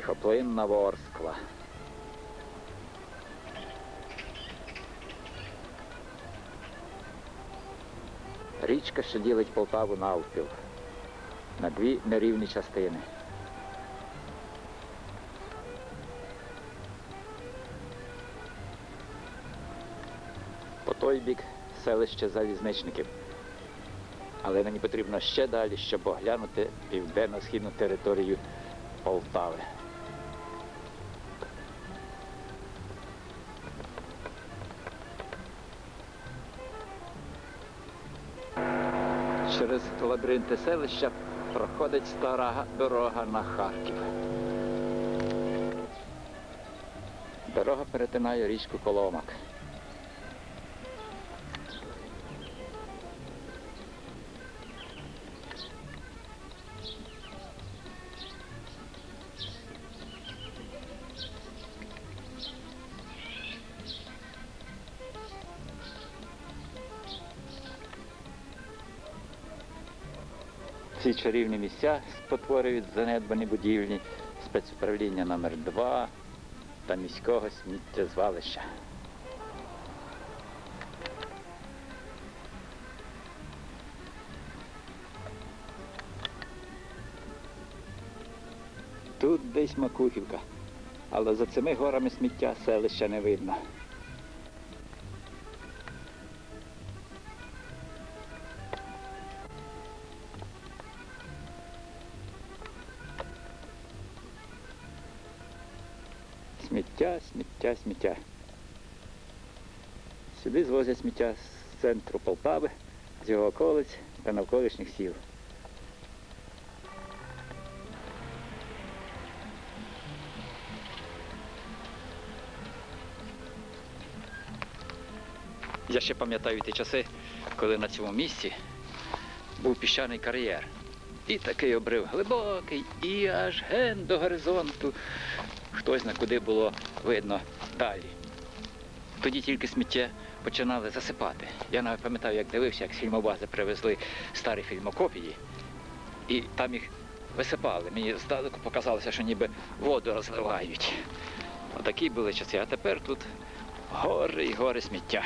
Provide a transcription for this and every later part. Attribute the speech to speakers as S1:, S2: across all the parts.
S1: Тихоплинна Ворскла. Річка, що ділить Полтаву навпіл на дві нерівні частини. По той бік селище залізничників. Але мені потрібно ще далі, щоб оглянути південно-східну територію Полтави. Через лабіринти селища проходить стара дорога на Харків. Дорога перетинає річку Коломак. Ці чарівні місця спотворюють занедбані будівлі спецуправління номер 2 та міського сміттєзвалища. Тут десь Макухівка, але за цими горами сміття селища не видно. Сміття, сміття. Сюди звозять сміття з центру Полтави, з його околиць та навколишніх сіл. Я ще пам'ятаю ті часи, коли на цьому місці був піщаний кар'єр. І такий обрив глибокий, і аж ген до горизонту. Хтось на куди було видно далі. Тоді тільки сміття починали засипати. Я навіть пам'ятаю, як дивився, як з фільмобази привезли старі фільмокопії, і там їх висипали. Мені здалеку показалося, що ніби воду розливають. Отакі були часи, а тепер тут гори і гори сміття.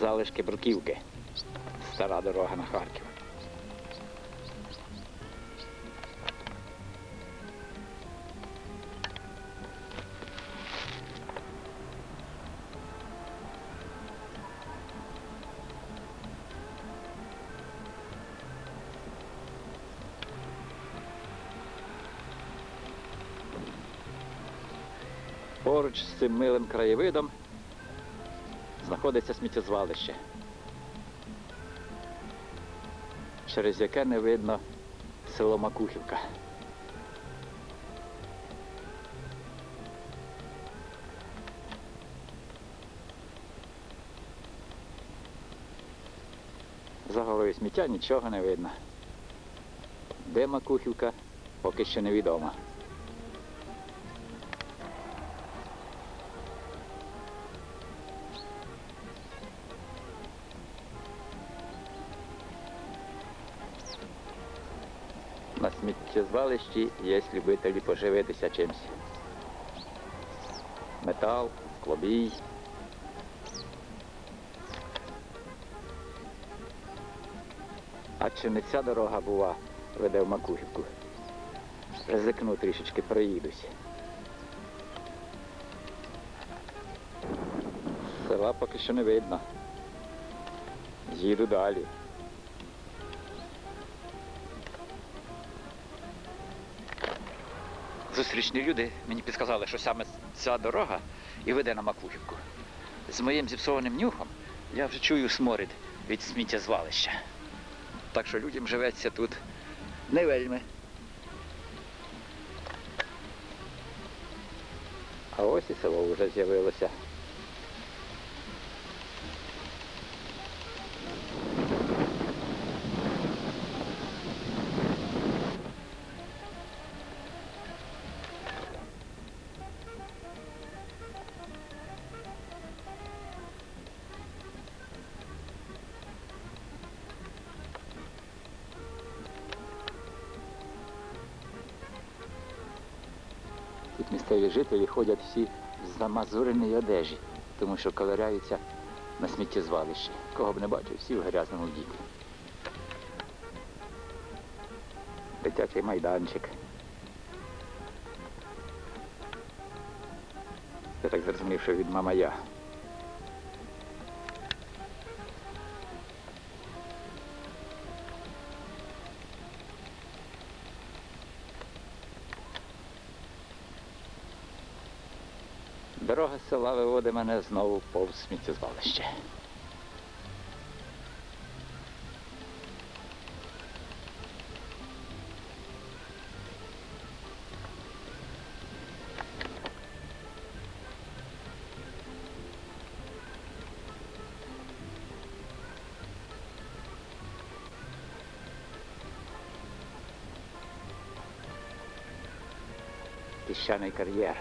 S1: Залишки бруківки. Стара дорога на Харків. Поруч з цим милим краєвидом знаходиться сміттєзвалище, через яке не видно село Макухівка. За головою сміття нічого не видно. Де Макухівка, поки що невідомо. Сміттєзвалищі є любителі поживитися чимось. Метал, клобій. А чи не ця дорога була, веде в Макухівку? Ризикну трішечки проїдусь. Села поки що не видно. Їду далі. Зустрічні люди мені підказали, що саме ця дорога і веде на Макухівку. З моїм зіпсованим нюхом я вже чую сморід від сміттєзвалища. Так що людям живеться тут не вельми. А ось і село вже з'явилося. Тут місцеві жителі ходять всі в замазуреній одежі, тому що ковиряються на сміттєзвалищі. Кого б не бачив, всі в грязному діті. Дитячий майданчик. Я так зрозумів, що від мамая. Дорога села виводить мене знову повз сміттєзвалище. Піщаний кар'єр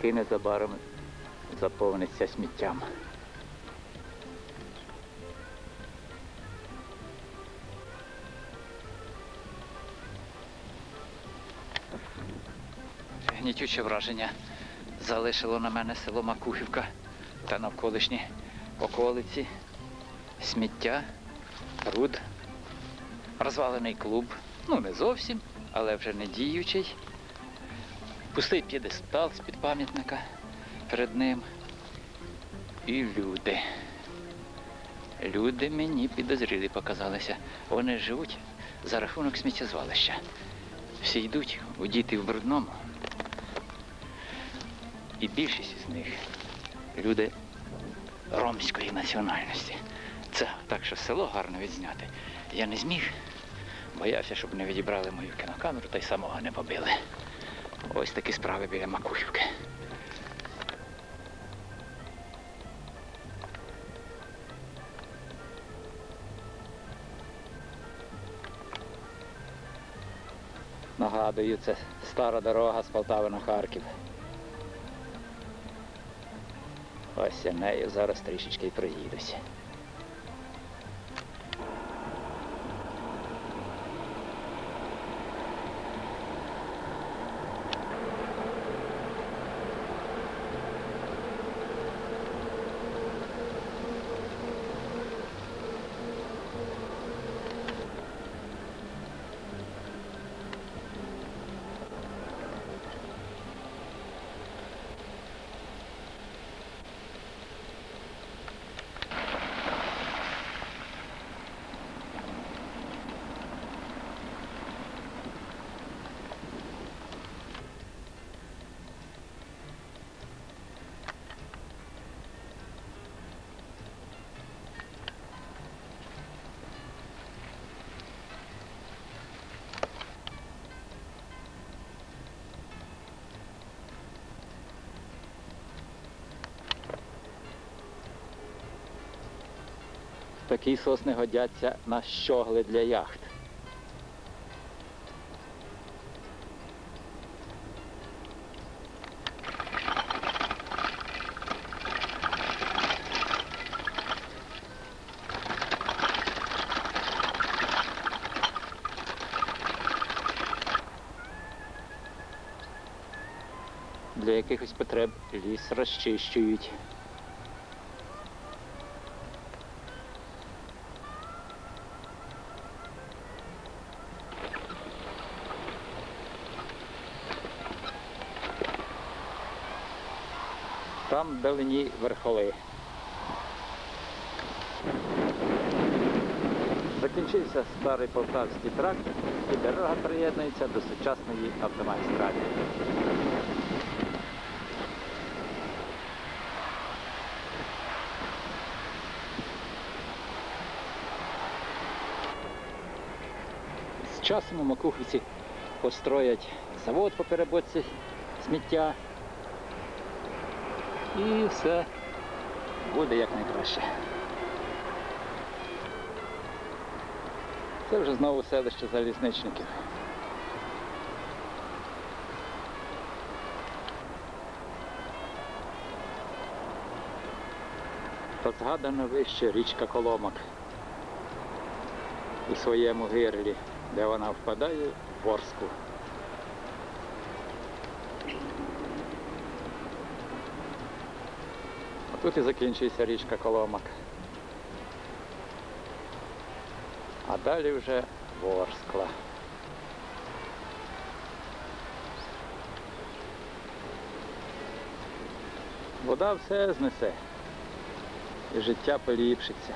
S1: який незабаром заповниться сміттям. Гнітюче враження залишило на мене село Макухівка та навколишні околиці, сміття, пруд, розвалений клуб. Ну, не зовсім, але вже не діючий. Пустий п'єдестал з-під пам'ятника перед ним. І люди. Люди мені підозрілі показалися. Вони живуть за рахунок сміттєзвалища. Всі йдуть у діти в брудному. І більшість з них люди ромської національності. Це так, що село гарно відзняти. Я не зміг. Боявся, щоб не відібрали мою кінокамеру та й самого не побили. Ось такі справи біля Макухівки. Нагадую, це стара дорога з Полтави на Харків. Ось я нею зараз трішечки й проїдуся. Такі сосни годяться на щогли для яхт. Для якихось потреб ліс розчищують. Там вдалині верхоли. закінчився старий полтавський тракт і дорога приєднується до сучасної автомагістралі. З часом у Макухівці построять завод по переробці сміття. І все буде якнайкраще. Це вже знову селище залізничників. Та згадана вище річка Коломак у своєму гирлі, де вона впадає в Ворску. Тут і закінчується річка Коломак. А далі вже Ворскла. Вода все знесе. І життя поліпшиться.